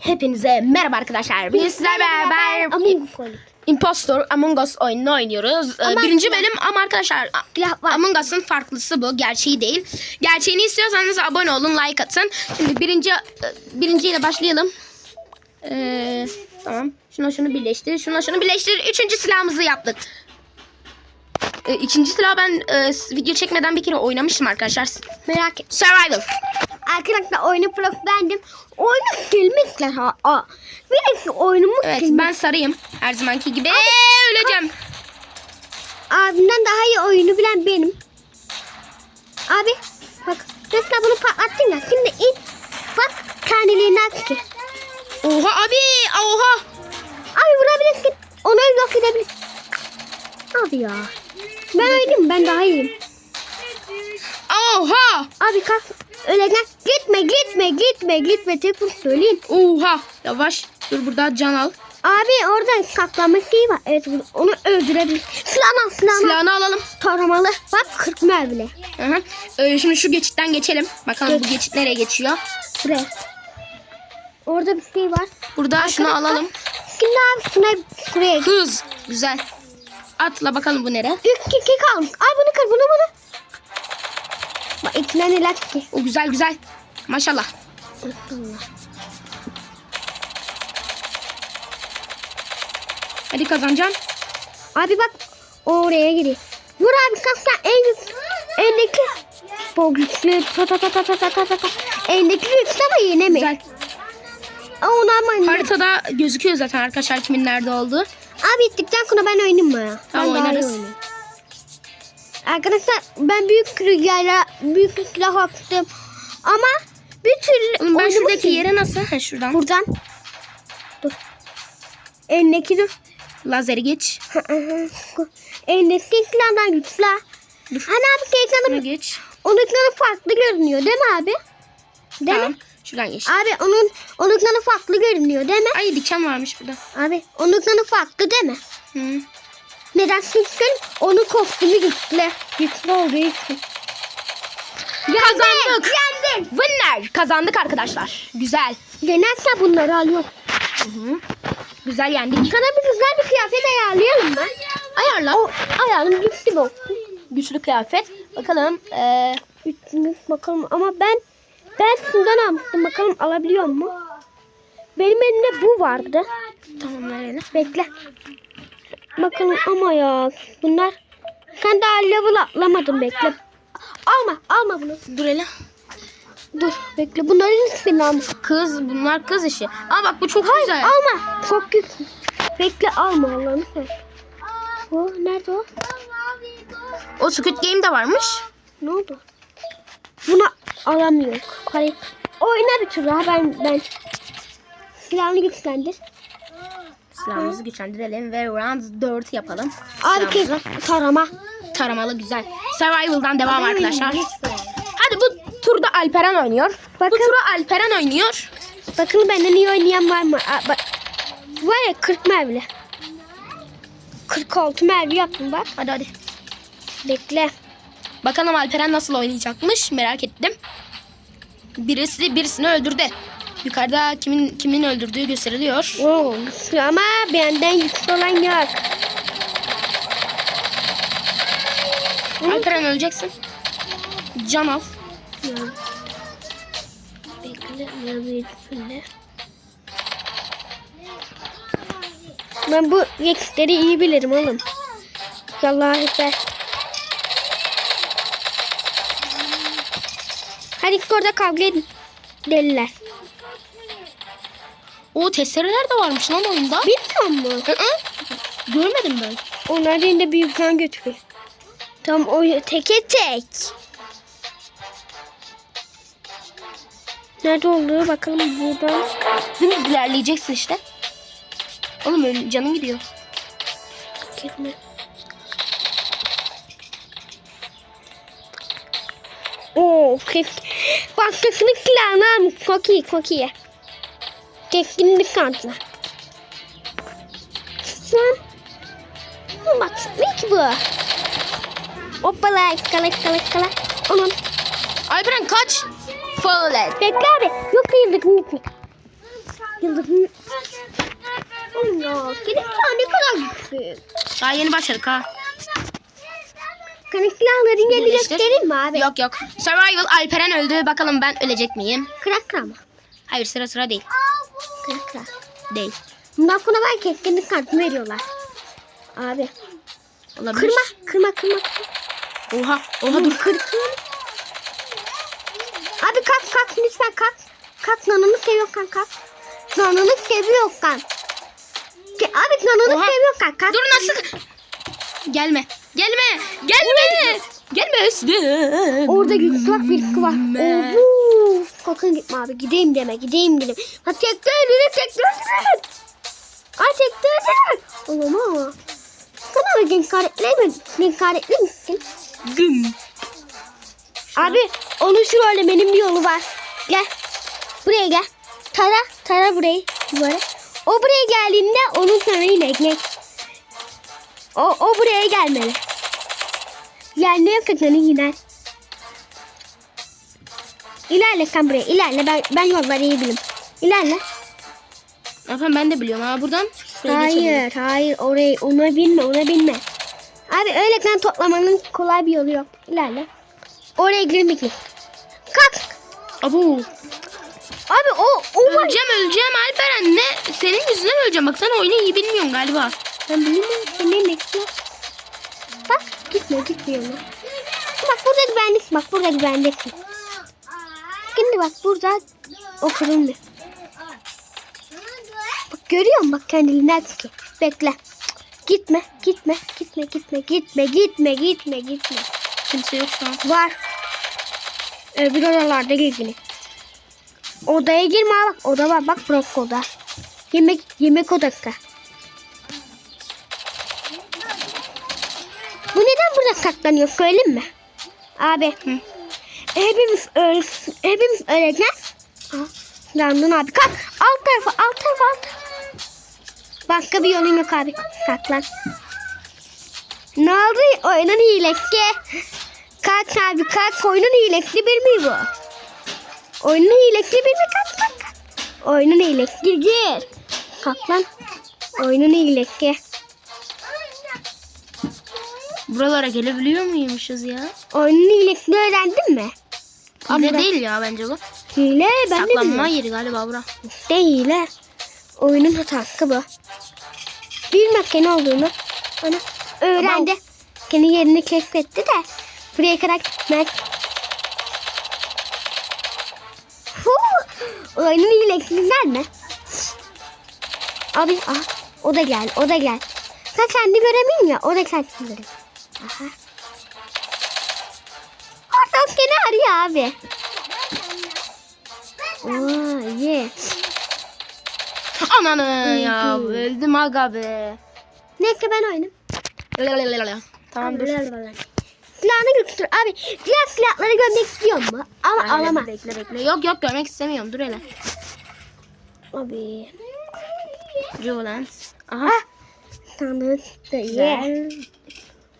Hepinize merhaba arkadaşlar. Bugün sizlerle beraber Among. Impostor Among Us oyununu oynuyoruz. Ee, Ama- Birinci bölüm ama arkadaşlar. Among Us'ın farklısı bu. Gerçeği değil. Gerçeğini istiyorsanız abone olun, like atın. Şimdi birinci birinciyle başlayalım. Ee, tamam. Şuna şunu birleştir. Şuna şunu birleştir. Üçüncü silahımızı yaptık. Ee, ikinci silah ben e, video çekmeden bir kere oynamıştım arkadaşlar. Merak et. Survivor. Arkadaşlar oyunu prof bendim. Oyunu silmişler ha. Aa. Bir de oyunumu Evet silmiş. ben sarayım. Her zamanki gibi. öleceğim. Abimden daha iyi oyunu bilen benim. Abi bak mesela bunu patlattın ya. Şimdi in. Bak kendiliğini aç ki. Oha abi. Oha. Abi vurabilirsin. Onu yok edebilirsin. Abi ya. Ben öyleyim ben daha iyiyim. Oha. Abi kalk. Öleceksin. Gitme gitme gitme gitme. Tekrar söyleyeyim. Oha. Yavaş. Dur burada can al. Abi orada saklanma şeyi var. Evet bu- onu öldürebilir. Silahını al silahını. Silahını alalım. Taramalı. Bak 40 mermili. Aha. Ee, şimdi şu geçitten geçelim. Bakalım bu Geç. geçit nereye geçiyor. Buraya. Orada bir şey var. Burada şunu alalım. Şimdi abi şuna şuraya. Hız. Güzel. Atla bakalım bu nere. İlk iki kalmış. Ay bunu kır bunu bunu. Bak neler ki. O güzel güzel. Maşallah. Hadi kazanacağım. Abi bak oraya gidiyor. Vur abi kalk sen en yük. Eldeki. Bu güçlü. Ta ta ta ta ta ta ta ta. Eldeki güçlü ama yine mi? Güzel. Onu ama Haritada gözüküyor zaten arkadaşlar kimin nerede olduğu. Abi bittikten sonra ben oynayayım mı? Tamam, ben oynarız. Arkadaşlar ben büyük rüzgarla büyük silah attım. Ama bir türlü ben şuradaki sildim. yere nasıl? Ha şuradan. Buradan. Dur. Eldeki dur. Lazeri geç. Eldeki silahdan güçlü. Dur. Hani abi ekranı, geç. onun ekranı farklı görünüyor değil mi abi? Değil Tamam. mi? Şuradan geç. Abi onun onun ekranı farklı görünüyor değil mi? Ay diken varmış burada. Abi onun ekranı farklı değil mi? Hı. Neden çünkü onun kostümü güçlü. Güçlü olduğu için. Kazandık. Yendim. Winner. Kazandık arkadaşlar. Güzel. Genelde bunları alıyor. Güzel yendik. Sana bir güzel bir kıyafet ayarlayalım mı? Ayarla. O ayarım güçlü bu. Güçlü kıyafet. Bakalım. Ee, Güçlü bakalım ama ben ben şundan almıştım. Bakalım alabiliyor mu? Benim elimde bu vardı. tamam verelim. Bekle. Bakalım ama ya bunlar sen daha level atlamadın bekle. Alma alma bunu. Dur hele. Dur bekle bunların hiçbirini alma. Kız bunlar kız işi. Aa bak bu çok Hayır güzel. alma. Çok güçlü. Bekle alma Allah'ını sen. O nerede o? O Squid Game'de varmış. Ne oldu? Bunu alamıyor. Hayır. Oyna bir tur daha ben ben. Silahını güçlendir. Silahımızı güçlendirelim ve round 4 yapalım. Abi Silahımızı tarama. taramalı güzel. Survival'dan devam arkadaşlar. Hadi bu turda Alperen oynuyor. Bu Bakın. turu Alperen oynuyor. Bakın benden iyi oynayan var mı? Aa, bak. Var ya 40 mermili. 46 mermi yaptım bak. Hadi hadi. Bekle. Bakalım Alperen nasıl oynayacakmış merak ettim. Birisi birisini öldürdü. Yukarıda kimin kimin öldürdüğü gösteriliyor. Oo, ama benden yüksek olan yok. Alperen öleceksin. Can al. Ya. Bekle. Düşünle. Ben bu yekikleri iyi bilirim oğlum. Allah'a ekber. Hadi orada kavga edin. Deliler. O testereler de varmış lan oyunda. Bilmiyor? Hı hı. Görmedim ben. Onlar elinde büyük kan götürüyor. Tam o teke tek. Nerede olduğu bakalım buradan. Dümdüz ilerleyeceksin işte. Oğlum öyle canın gidiyor. Girme. Oo, kek. Başkasının silahını almış. Çok iyi, çok iyi. Keskinlik kartla. Sen... Bak, ne ki bu? Hoppala, kala kala kala. Onun. Alperen kaç. Fall et. Bekle abi. Yok değil, gitme. Yıldızın... Oğlum ya. Kaniklar ne kadar güçlü. Daha yeni başladık ha. Kaniklarların yerini Birleştir. göstereyim mi abi? Yok yok. Survival Alperen öldü. Bakalım ben ölecek miyim? Kırak mı? Hayır sıra sıra değil. Kırak kırak. Değil. Bundan sonra belki kendi kartını veriyorlar. Abi. Olabilir. Kırma. Kırma kırma. Oha. Oha dur. Kır kır. Abi kalk kalk lütfen kalk. Kalk nanını seviyorsan kalk. Nanını seviyorsan. Abi nanını Oha. seviyorsan kalk. Dur nasıl? Gelme. Gelme. Gelme. Gelme. Orada güçlü bak bir. Me. Oho. Sakın gitme abi. Gideyim deme. Gideyim deme. Ha tekte elini tekte elini. Ay tekte elini. Olamaz. Sana da genkaretli mi? Genkaretli misin? Güm. Abi onun şöyle benim bir yolu var. Gel. Buraya gel. Tara. Tara burayı. Duvara. O buraya geldiğinde onun sana ekmek. O, o buraya gelmeli. Yani yakınlarını iner. İlerle sen buraya. İlerle. Ben, ben yolları iyi bilirim. İlerle. Efendim ben de biliyorum ha buradan. şuraya. Hayır. Hayır. Orayı ona binme. Ona binme. Abi öyle kan toplamanın kolay bir yolu yok. İlerle. Oraya girmek yok. Kalk. Abo. Abi o o var. Öleceğim öleceğim Alperen ne? Senin yüzünden öleceğim. Bak sen oyunu iyi bilmiyorsun galiba. Ben bilmiyorum senin bekliyor. Bak gitme yana. Bak burada güvenlik bak burada güvenliksin. Şimdi bak burada okudum bir. Bak görüyor musun bak kendiliğinden çıkıyor. Bekle. Gitme gitme gitme gitme gitme gitme gitme gitme. Kimse yok şu an. Var. Öbür odalarda ilgili. Odaya girme bak. Oda var bak bırak oda. Yemek yemek odası. Bu neden burada saklanıyor söyleyeyim mi? Abi. Hı. Hepimiz öl hepimiz. Aa, Yandın abi. Kalk. Alt tarafa alt tarafa alt tarafa. Başka bir yolun yok abi. Saklan. Ne oldu? Oyunun hilesi. Kalk abi kalk. Oyunun hilesi bir mi bu? Oyunun hilesi bir mi? Kalk kalk. kalk. Oyunun hilesi gir gir. Kalk lan. Oyunun hilesi. Buralara gelebiliyor muymuşuz ya? Oyunun hilesini öğrendin mi? Hile Abla. değil ya bence bu. Hile ben de Saklanma yeri galiba bura. İşte hile. Oyunun hatası bu. Bilmek ne olduğunu ona öğrendi. Kendi yerini keşfetti de buraya kadar gitmek. Oyunun hilesinden mi? Abi aha, o da gel, o da gel. Sen kendi göremiyorsun ya, o da kendi görüyor. Aha. Oradan seni arıyor abi. Oo, iyi. Ananı ya öldüm aga be. Neyse ben oynayayım. Tamam dur. Silahını götür. Abi diğer silahları görmek istiyor mu? Ama Bekle, alamam. Bekle bekle. Yok yok görmek istemiyorum. Dur hele. Abi. Jubilant. Aha. Ah. İyi. Güzel.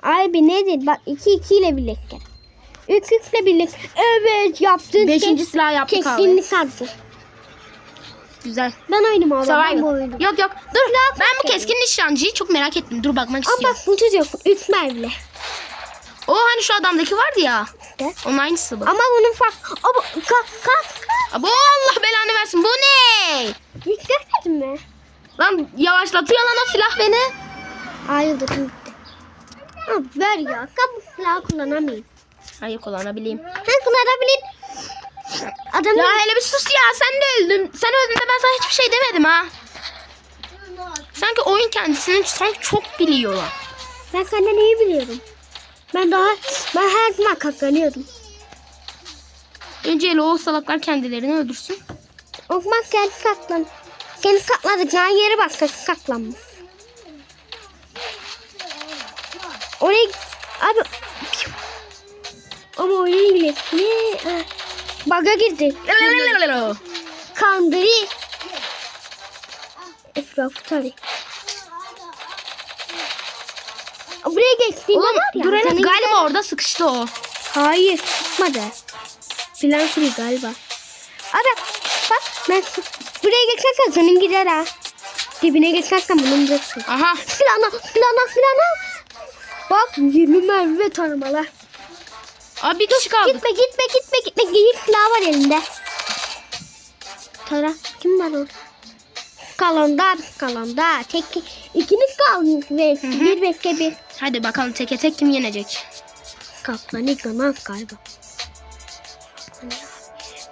Abi nedir? Bak 2 2 ile birlikte. 3 3 ile birlikte. Evet yaptın. Beşinci silah yaptık abi. Kesinlikle hazır. Güzel. Ben oynayayım abi. Ben bu oyunu. Survival. Yok yok. Dur. Ben bu keskin nişancıyı çok merak ettim. Dur bakmak Ama istiyorum. bak bu çocuk 3 mermili. O hani şu adamdaki vardı ya. İşte. Onun aynısı bu. Ama bunun fark. Ama kalk kalk. Abo Allah belanı versin. Bu ne? Hiç görmedin mi? Lan yavaşlatıyor lan o silah beni. Hayır gitti. Abi ver ya. Kabuk silahı kullanamayayım. Hayır kullanabileyim. Ben kullanabilirim. Adamın Ya hele bir sus ya sen de öldün. Sen öldün de ben sana hiçbir şey demedim ha. Sanki oyun kendisini sanki çok biliyorlar. ben senden iyi biliyorum. Ben daha ben her zaman kazanıyordum. Önce o salaklar kendilerini öldürsün. Osman kendi saklan. Kendi sakladıkları yere bak saklanmış. Oraya abi ama oraya gidelim. Ne? Baga girdi. Kandırı. Etrafı tabii. Buraya geçtiğinde Oğlum var ya. dur hele canın galiba gider. orada sıkıştı o. Hayır çıkmadı. Plan free galiba. Abi bak Ben buraya geçersen senin gider ha. Dibine geçersen bunun gidersin. Aha. Silahla, silahla, silahla. Bak 20 mermi ve taramalar. Abi bir kişi kaldı. Gitme, gitme, gitme, gitme. Geyik silahı var elinde. Tara, kim var orada? Kalanda, kalanda. Tek, ikiniz kaldınız ve bir bekle bir. Hadi bakalım teke tek kim yenecek? Kaplan yıkamaz galiba.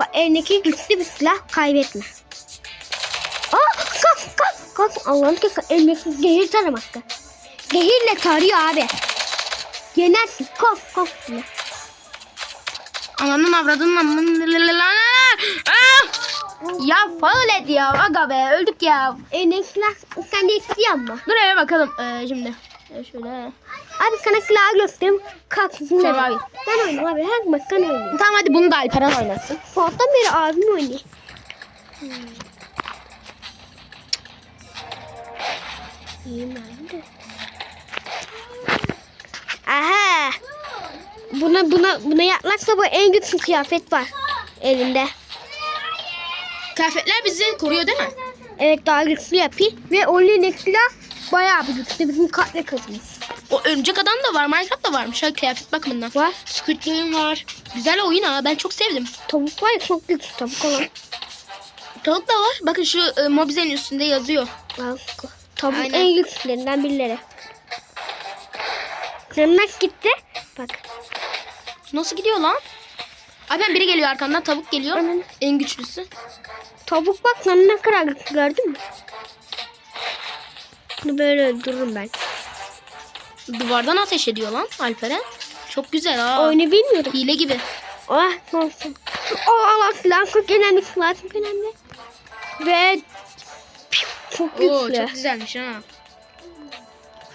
Bak elindeki güçlü bir silah kaybetme. Aa kalk kalk kalk. Allah'ım ki elindeki gehir taramakta. Gehirle tarıyor abi. Yenersin. Kof kof diye. Ananın avradının amının! Ya faul et ya. Aga be öldük ya. Silah sen de istiyor ama. Dur eve bakalım ee, şimdi. Ee, şöyle. Abi sana silahı göstereyim. Kalk. Tamam abi. Ben oynayayım abi. Her bak ben oynayayım. Tamam hadi bunu da Alperen oynasın. Sabahtan beri abim oynuyor. İyi nerede? Aha. Buna buna buna yaklaşsa bu en güçlü kıyafet var elinde. Kıyafetler bizi koruyor değil mi? Evet daha güçlü yapayım ve onun silah bayağı bir güçlü. Bizim katle kızımız. O örümcek adam da var. Minecraft da varmış. Ha, kıyafet bakımından. Var. Squid Game var. Güzel oyun ha. Ben çok sevdim. Tavuk var ya çok güçlü tavuk olan. Tavuk da var. Bakın şu e, mobizenin üstünde yazıyor. Bak, Tavuk Aynen. en güçlülerinden birileri. Zırnak gitti. Bak. Nasıl gidiyor lan? Abi biri geliyor arkandan. Tavuk geliyor. Aynen. En güçlüsü. Tavuk bak lan ne kadar gördün mü? Bunu böyle öldürürüm ben. Duvardan ateş ediyor lan Alperen. Çok güzel ha. Oyunu bilmiyorum. Hile gibi. Ah olsun. Oh Allah silah çok önemli silah çok önemli. Ve çok Oo, güçlü. çok güzelmiş ha.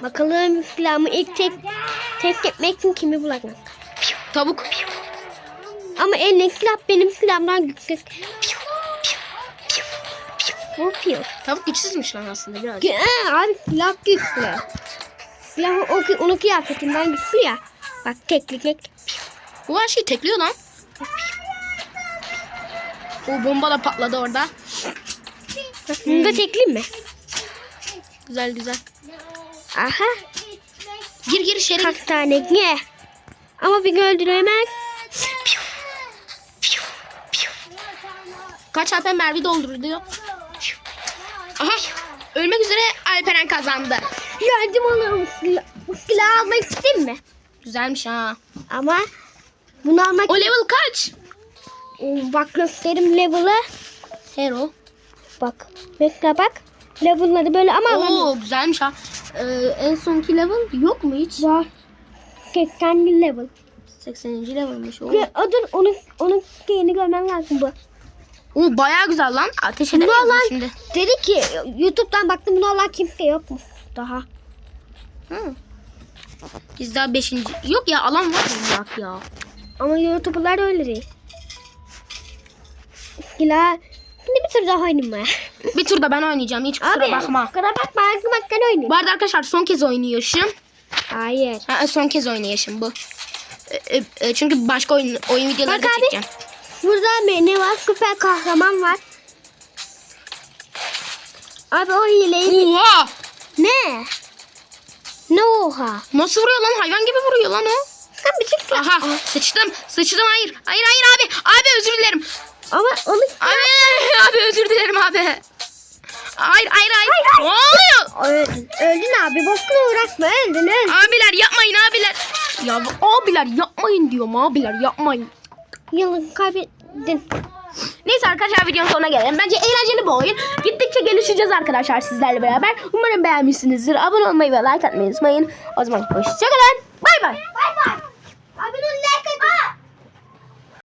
Bakalım silahımı ilk tek tek etmek için kimi bulacağım. Tavuk. Ama elindeki silah benim silahımdan. Bu piyo. Tavuk güçsüzmüş lan aslında biraz. Ee, abi silah güçlü. Silah o, onun kıyafetinden güçlü ya. Bak tekli tek. Bu her şeyi tekliyor lan. O bomba da patladı orada. Bunu da tekleyeyim mi? Güzel güzel. Aha. Gir gir içeri. Kaç tane ne? Ama bir öldüremez. Kaç Alper mermi doldurdu diyor. Aha. Ölmek üzere Alperen kazandı. Yardım alalım. Silah, almak isteyeyim mi? Güzelmiş ha. Ama bunu almak O level kaç? Bak gösterim level'ı. Hero. Bak. Bekle bak. Level'ları böyle ama. Oo güzelmiş ha. Ee, en sonki level yok mu hiç? Var. 80 level. 80. levelmiş o. Ve adır onun onun şeyini görmen lazım bu. Oo bayağı güzel lan. Ateş Bunu alan şimdi. dedi ki YouTube'dan baktım bunu alan kimse yok mu daha? Hı. Biz daha 5. Yok ya alan var mı bak ya. Ama YouTuber'lar öyle değil. Silah. Şimdi bir tur daha oynayayım mı? Bir turda ben oynayacağım hiç kusura bakma. Kusura bakma. Her zaman ben oynayayım. Bu arada arkadaşlar son kez oynayışım. Hayır. Ha, son kez oynayışım bu. E, e, e, çünkü başka oyun, oyun videoları Bak da abi. çekeceğim. Burada ne var? Süper kahraman var. Abi o hileyi... Oha! Ne? Ne oha? Nasıl vuruyor lan? Hayvan gibi vuruyor lan o. Sen bir. Aha sıçtım. Sıçtım hayır. Hayır hayır abi. Abi özür dilerim. Ama onu... Abi, abi özür dilerim abi. Hayır hayır hayır. Ne oluyor? Öldün, öldün abi. Boşuna uğraşma. Öldün öldün. Abiler yapmayın abiler. Ya abiler yapmayın diyorum abiler yapmayın. Yılın kaybettin. Neyse arkadaşlar videonun sonuna gelelim. Bence eğlenceli bir oyun. Gittikçe gelişeceğiz arkadaşlar sizlerle beraber. Umarım beğenmişsinizdir. Abone olmayı ve like atmayı unutmayın. O zaman hoşçakalın. Bay bay.